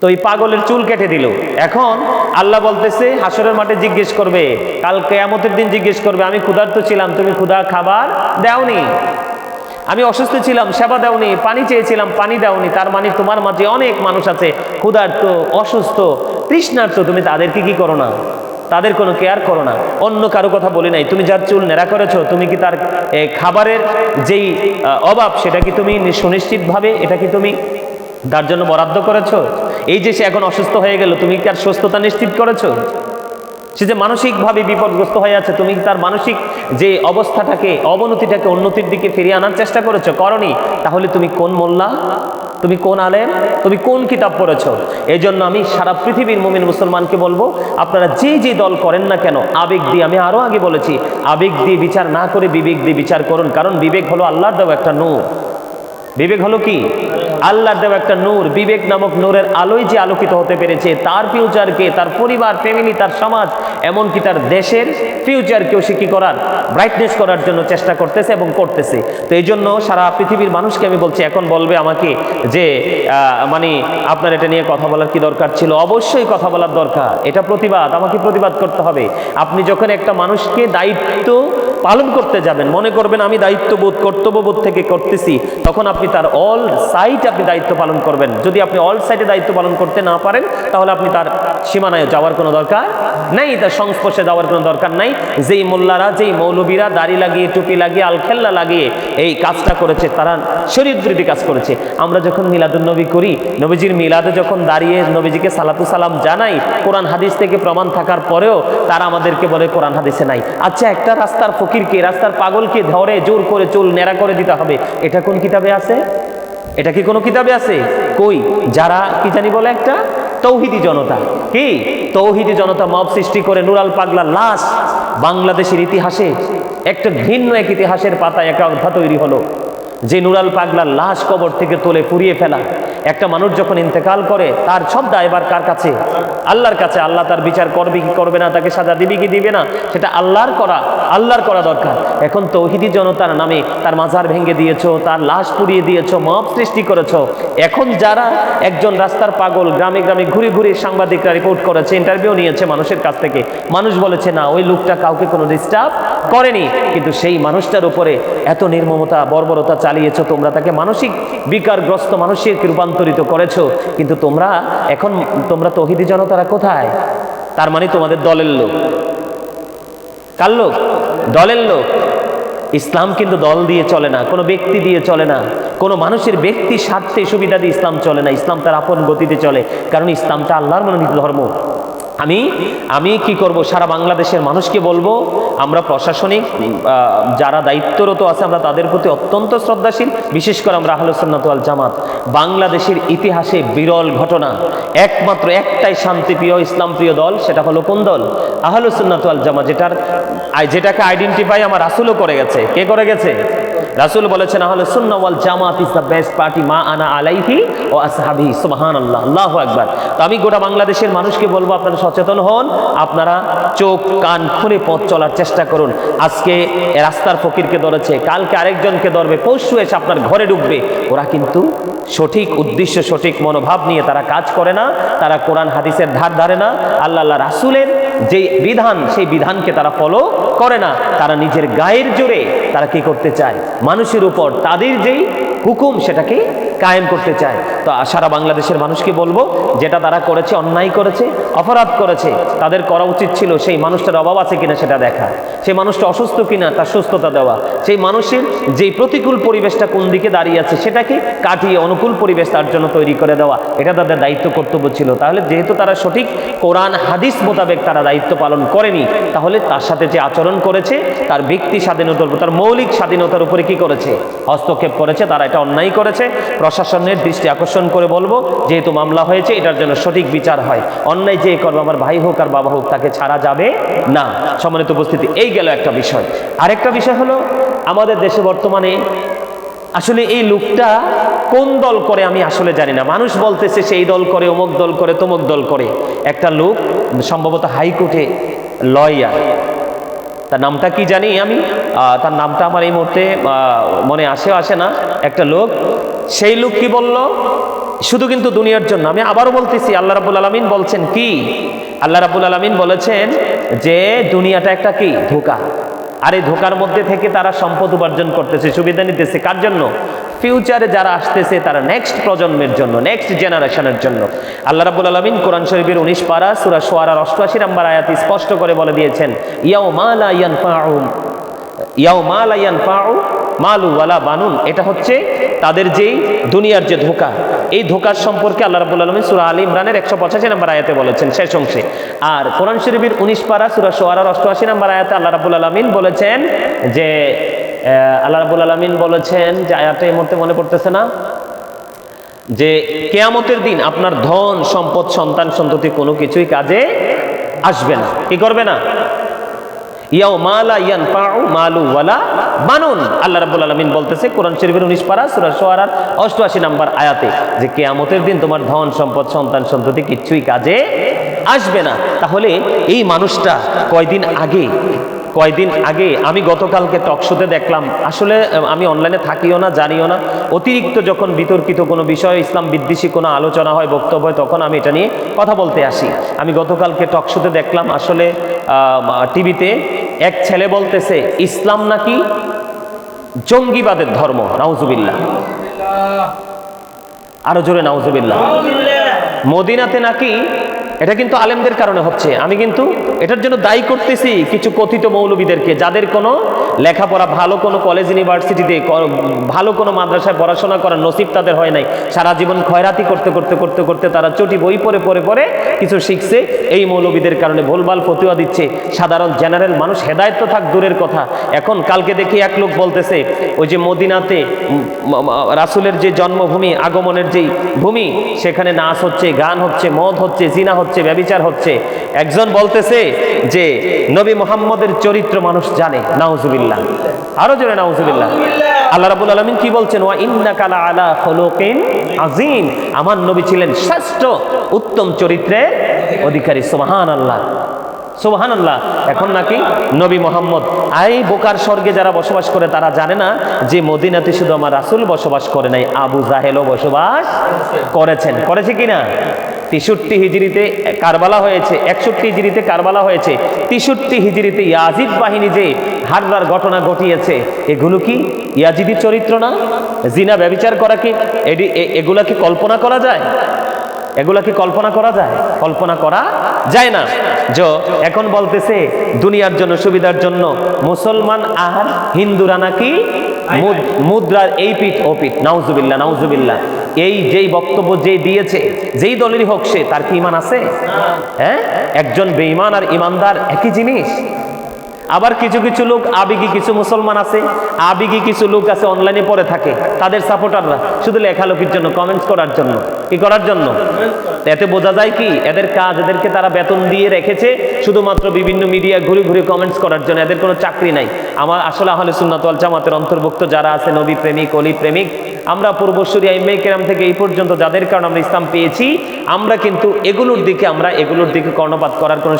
তো এই পাগলের চুল কেটে দিল। এখন আল্লাহ বলতেছে, হাসরের মাঠে জিজ্ঞেস করবে, কাল কেয়ামতের দিন জিজ্ঞেস করবে, আমি ক্ষুধার্ত ছিলাম, তুমি ক্ষুধা খাবার দেওনি। আমি অসুস্থ ছিলাম, সেবা দেওনি, পানি চেয়েছিলাম, পানি দেওনি, তার মানে তোমার মাঝে অনেক মানুষ আছে, ক্ষুধার্ত, অসুস্থ, তৃষ্ণার্ত, তুমি তাদেরকে কি করো না? তাদের কোনো কেয়ার করো না। অন্য কারও কথা বলি নাই, তুমি যার চুল নেড়া করেছ, তুমি কি তার খাবারের যেই অভাব, সেটা কি তুমি সুনিশ্চিতভাবে, এটা কি তুমি তার জন্য বরাদ্দ করেছ? এই যে সে এখন অসুস্থ হয়ে গেল, তুমি কি আর সুস্থতা নিশ্চিত করেছ? সে যে মানসিকভাবে বিপদগ্রস্ত হয়ে আছে, তুমি তার মানসিক যে অবস্থাটাকে, অবনতিটাকে উন্নতির দিকে ফিরিয়ে আনার চেষ্টা করেছ? করনি। তাহলে তুমি কোন মোল্লা? তুমি কোন আলেম? তুমি কোন কিতাব পড়েছো? এই জন্য আমি সারা পৃথিবীর মুমিন মুসলমানকে বলব, আপনারা যে যে দল করেন না কেন, আবেগ দিয়ে, আমি আরও আগে বলেছি, আবেগ দিয়ে বিচার না করে বিবেক দিয়ে বিচার করুন। কারণ বিবেক হলো আল্লাহর দেওয়া একটা নূর। বিবেক হলো কি? আল্লাহর দেওয়া একটা নূর, বিবেক নামক নূরের আলোয় যে আলোকিত হতে পেরেছে, তার ফিউচারকে তার পরিবার ফ্যামিলি তার সমাজ, এমনকি তার দেশের ফিউচারকেও সে কি করার ব্রাইটনেস করার জন্য চেষ্টা করতেছে এবং করতেছে। তো এই জন্য সারা পৃথিবীর মানুষকে আমি বলছি, এখন বলবে আমাকে যে মানে আপনার এটা নিয়ে কথা বলার কি দরকার ছিল? অবশ্যই কথা বলার দরকার। এটা প্রতিবাদ, আমাকে প্রতিবাদ করতে হবে। আপনি যখন একটা মানুষকে দায়িত্ব পালন করতে যাবেন। মনে করবেন, আমি দায়িত্ববোধ, কর্তব্যবোধ থেকে করতেছি। তখন আপনি তার অল সাইড আপনি দায়িত্ব পালন করবেন। যদি আপনি অল সাইটে দায়িত্ব পালন করতে না পারেন, তাহলে আপনি তার সীমানায় যাওয়ার কোনো দরকার নেই, তার সংস্পর্শে যাওয়ার কোনো দরকার নাই। যেই মোল্লারা, যেই মৌলবীরা দাড়ি লাগিয়ে, টুপি লাগিয়ে, আলখেল্লা লাগিয়ে এই কাজটা করেছে, তারা শরীর বিরোধী কাজ করেছে। আমরা যখন মিলাদুন্নবী করি, নবীজির মিলাদে যখন দাঁড়িয়ে নবীজিকে সালাতু সালাম জানাই, কোরআন হাদিস থেকে প্রমাণ থাকার পরেও তারা আমাদেরকে বলে, কোরআন হাদিসে নাই। আচ্ছা একটা রাস্তার ফকিরকে, রাস্তার পাগলকে ধরে, জোর করে চুল নেড়া করে দিতে হবে। এটা কোন কিতাবে আছে? এটা কি কোনো কিতাবে আছে? কই? যারা, কি জানি বলে একটা? তৌহিদি জনতা। কি? তৌহিদি জনতা মব সৃষ্টি করে নুরাল পাগলা লাশ বাংলাদেশের ইতিহাসে একটা ভিন্ন এক ইতিহাসের পাতায় একটা অধ্যা তৈরি হলো। যে নুরাল পাগলার লাশ কবর থেকে তুলে পুড়িয়ে ফেলা। একটা মানুষ যখন ইন্তেকাল করে, তার সব দায়বার কার কাছে? আল্লাহর কাছে। আল্লাহ তার বিচার করবে কি করবে না, তাকে সাজা দিবে কি দিবে না, সেটা আল্লাহর করা আল্লাহর করা দরকার। এখন তৌহিদি জনতার নামে তার মাজার ভেঙে দিয়েছ, তার লাশ পুড়িয়ে দিয়েছ, মব সৃষ্টি করেছ। এখন যারা একজন রাস্তার পাগল গ্রামে গ্রামে ঘুরে ঘুরে সাংবাদিকরা রিপোর্ট করেছে ইন্টারভিউ নিয়েছে মানুষের কাছ থেকে, মানুষ বলেছে, না, ওই লোকটা কাউকে কোনো ডিস্টার্ব করেনি। কিন্তু সেই মানুষটার উপরে এত নির্মমতা, বর্বরতা চালিয়েছো, তোমরা তাকে মানসিক বিকারগ্রস্ত মানুষের রূপান্তরিত করেছ, কিন্তু তোমরা এখন, তোমরা তহিদি জনতারা কোথায়? তার মানে তোমাদের দলের লোক। কার লোক? দলের লোক। ইসলাম কিন্তু দল দিয়ে চলে না, কোনো ব্যক্তি দিয়ে চলে না। কোনো মানুষের ব্যক্তি স্বার্থে সুবিধা দিয়ে ইসলাম চলে না। ইসলাম তার আপন গতিতে চলে, কারণ ইসলামটা আল্লাহর মনোনীত ধর্ম। আমি আমি কি করব? সারা বাংলাদেশের মানুষকে বলব, আমরা প্রশাসনিক যারা দায়িত্বরত আছে, আমরা তাদের প্রতি অত্যন্ত শ্রদ্ধাশীল। বিশেষ করে আমরা আহলুসন্নাতওয়াল জামাত। বাংলাদেশের ইতিহাসে বিরল ঘটনা। একমাত্র একটাই শান্তিপ্রিয় ইসলামপ্রিয় দল, সেটা হলো কোন দল? আহলুসন্নাতওয়াল জামাত, যেটার যেটাকে আইডেন্টিফাই আমার রাসুলও করে গেছে। কে করে গেছে? রাসুল বলেছেন, আহলে সুন্নাহ ওয়াল জামাত ইজ দ্য বেস্ট পার্টি, মা আনা আলাইহি ও আসহাবি সুবহানাল্লাহ, আল্লাহু আকবার। তো আমি গোটা বাংলাদেশের মানুষকে বলব, আপনারা সচেতন হন, আপনারা চোখ, কান খুলে পথ চলার চেষ্টা করুন। আজকে রাস্তার ফকিরকে ধরেছে, কালকে আরেকজনকে ধরবে, পরশু এসে আপনার ঘরে ঢুকবে। ওরা কিন্তু সঠিক উদ্দেশ্য, সঠিক মনোভাব নিয়ে তারা কাজ করে না, তারা কোরআন, হাদিসের ধার ধারে না। আল্লাহ আল্লাহ রাসুলের যে বিধান, সেই বিধানকে তারা ফলো করে না। তারা নিজের গায়ের জোরে তারা কি করতে চায়? মানুষের উপর তাদের যেই হুকুম সেটাকে কায়েম করতে চায়। তো সারা বাংলাদেশের মানুষকে বলব, যেটা তারা করেছে, অন্যায় করেছে, অপরাধ করেছে, তাদের করা উচিত ছিল সেই মানুষটার অভাব আছে কিনা সেটা দেখা। সেই মানুষটা অসুস্থ কিনা, তার সুস্থতা দেওয়া। সেই মানুষের যেই প্রতিকূল পরিবেশটা কোন দিকে দাঁড়িয়ে আছে, সেটাকে কাটিয়ে অনুকূল পরিবেশ তার জন্য তৈরি করে দেওয়া, এটা তাদের দায়িত্ব কর্তব্য ছিল। তাহলে যেহেতু তারা সঠিক কোরআন, হাদিস মোতাবেক তারা দায়িত্ব পালন করেনি, তাহলে তার সাথে যে আচরণ করেছে, তার ব্যক্তি স্বাধীনতার উপর, তার মৌলিক স্বাধীনতার উপরে কি করেছে? হস্তক্ষেপ করেছে, তারা এটা অন্যায় করেছে প্রশাসনের দৃষ্টি আকর্ষণ করে বলব, যেহেতু মামলা হয়েছে, এটার জন্য সঠিক বিচার হয়। অন্যায় যে করবে আমার ভাই হোক আর বাবা হোক, তাকে ছাড়া যাবে না। সম্মানিত উপস্থিতি, এই গেল একটা বিষয়। আরেকটা বিষয় হলো, আমাদের দেশে বর্তমানে আসলে এই লোকটা কোন দল করে আমি আসলে জানি না। মানুষ বলতেছে সেই দল করে, অমুক দল করে, তমুক দল করে। একটা লোক, সম্ভবত হাইকোর্টে লয়ার। তার নামটা কি জানি আমি? তার নামটা আমার এই মুহূর্তে মনে আসে আসে না। একটা লোক, সেই লোক কি বলল? শুধু কিন্তু দুনিয়ার জন্য। আমি আবারও বলতেছি, আল্লাহ রাবুল আলমিন বলছেন কি? আল্লাহ রাবুল আলমিন বলেছেন যে, দুনিয়াটা একটা কি? ধোকা। আর এই ধোকার মধ্যে থেকে তারা সম্পদ উপার্জন করতেছে, সুবিধা নিতেছে। কার জন্য? ফিউচারে যারা আসতেছে, তারা নেক্সট প্রজন্মের জন্য নেক্সট জেনারেশনের জন্য। আল্লাহ রাবুল আলমিন কোরআন শরীফের উনিশ পারা, সুরা সোয়ারার অষ্টআশি নাম্বার আয়াতি স্পষ্ট করে বলে দিয়েছেন ইয়াও মালা ইয়ান ইয়াও মাল আয়ান পাও মালু ওয়ালা বানুন। এটা হচ্ছে তাদের যেই দুনিয়ার যে ধোকা। এই ধোকার সম্পর্কে আল্লাহ রাবুল আলমী সুরা আলী ইমরানের একশো পঁচাশি নম্বর আয়াতে বলেছেন শেষ অংশে। আর কোরআন শরীফের উনিশ পারা সুরা সোয়ারার অষ্টআশি নম্বর আয়াতে আল্লাহ রাবুল আলমিন বলেছেন যে আল্লাহ রাবুল আলমিন বলেছেন যে আয়াতে এই মুহূর্তে মনে পড়তেছে না, যে কেয়ামতের দিন আপনার ধন, সম্পদ, সন্তান, সন্ততি কোনো কিছুই কাজে আসবে না। কি করবে না? ইয়াও মালা ইয়ান বলতেছে, কোরআন শরীফের 19 পারা, সূরা শুআরার 88 নম্বর আয়াতে, যে কেয়ামতের দিন তোমার ধন, সম্পদ, সন্তান সন্ততি কাজে আসবে না। তাহলে এই মানুষটা কয়দিন আগে কয়দিন আগে আমি গতকালকে টকশোতে দেখলাম। আসলে আমি অনলাইনে থাকিও না জানিও না। অতিরিক্ত যখন বিতর্কিত কোনো বিষয় ইসলাম বিদ্বেষী কোনো আলোচনা হয় বক্তব্য হয় তখন আমি এটা নিয়ে কথা বলতে আসি। আমি গতকালকে টকশোতে দেখলাম আসলে টিভিতে এক ছেলে বলতেছে ইসলাম নাকি জঙ্গিবাদের ধর্ম? নাউজুবিল্লাহ। আরও জোরে নাউজুবিল্লাহ। মদিনাতে নাকি এটা কিন্তু আলেমদের কারণে হচ্ছে। আমি কিন্তু এটার জন্য দায়ী করতেছি কিছু কথিত মৌলবীদেরকে, যাদের কোনো লেখাপড়া ভালো কোনো কলেজ ইউনিভার্সিটিতে ভালো কোনো মাদ্রাসায় পড়াশোনা করার নসিব তাদের হয় নাই। সারা জীবন খয়রাতি করতে করতে করতে করতে তারা চটি বই পড়ে পড়ে পড়ে কিছু শিখছে। এই মৌলবীদের কারণে ভুলভাল ফতুয়া দিচ্ছে। সাধারণ জেনারেল মানুষ হেদায়ত থাক, দূরের কথা। এখন কালকে দেখি এক লোক বলতেছে, ওই যে মদিনাতে রাসূলের যে জন্মভূমি, আগমনের যেই ভূমি, সেখানে নাচ হচ্ছে, গান হচ্ছে, মদ হচ্ছে, জিনা হচ্ছে। ব্যবিচার হচ্ছে। একজন বলতেছে যে নবী মোহাম্মদের চরিত্র মানুষ জানে নাউজুবিল্লাহ। আরও জোরে নাউজুবিল্লাহ। আল্লাহ রাবুল আলমিন কি বলছেন? ওয়া ইন্নাকালা আলা খলুকিন আজিম আমার নবী ছিলেন শ্রেষ্ঠ উত্তম চরিত্রের অধিকারী। সুবহান আল্লাহ সুবহান আল্লাহ এখন নাকি নবী মোহাম্মদ। আই বোকার স্বর্গে যারা বসবাস করে তারা জানে না যে মদিনাতে শুধু আমার রাসূল বসবাস করে নাই আবু জাহেলও বসবাস করেছেন। করেছে কিনা? তেষট্টি হিজড়িতে কারবালা হয়েছে একষট্টি হিজড়িতে কারবালা হয়েছে তেষট্টি হিজড়িতে ইয়াজিদ বাহিনী যে হারবার ঘটনা ঘটিয়েছে এগুলো কি ইয়াজিদি চরিত্র না? জিনা ব্যবিচার করা কি? এডি- এগুলা কি কল্পনা করা যায়? এগুলা কি কল্পনা করা যায়? কল্পনা করা যায় না। যে এখন বলতেছে দুনিয়ার জন্য সুবিধার জন্য মুসলমান আর হিন্দুরা নাকি মুদ- মুদ্রার এই পিঠ ও পিঠ নাউজুবিল্লাহ নাউজুবিল্লাহ। এই যেই বক্তব্য যে দিয়েছে যেই দলেরই হোক সে তার কি ইমান আছে? হ্যাঁ? একজন বেঈমান আর ইমানদার একই জিনিস। আবার কিছু কিছু লোক আবেগী কিছু মুসলমান আছে, আবেগী কিছু লোক আছে অনলাইনে পড়ে থাকে, তাদের সাপোর্টাররা শুধু লেখালেখির জন্য কমেন্টস করার জন্য, কি করার জন্য? এতে বোঝা যায় কি, এদের কাজ এদেরকে তারা বেতন দিয়ে রেখেছে, শুধুমাত্র বিভিন্ন মিডিয়া ঘুরে ঘুরে কমেন্টস করার জন্য, এদের কোনো চাকরি নাই। আমার আসলে আহলে সুন্নাত ওয়াল জামাতের অন্তর্ভুক্ত যারা আছে, নবী প্রেমিক, অলি প্রেমিক, আমরা পূর্বসূরি আইমে কেরাম থেকে এই পর্যন্ত যাদের কারণে আমরা ইসলাম পেয়েছি, আমরা কিন্তু এগুলোর দিকে, আমরা এগুলোর দিকে কর্ণপাত করার কোনো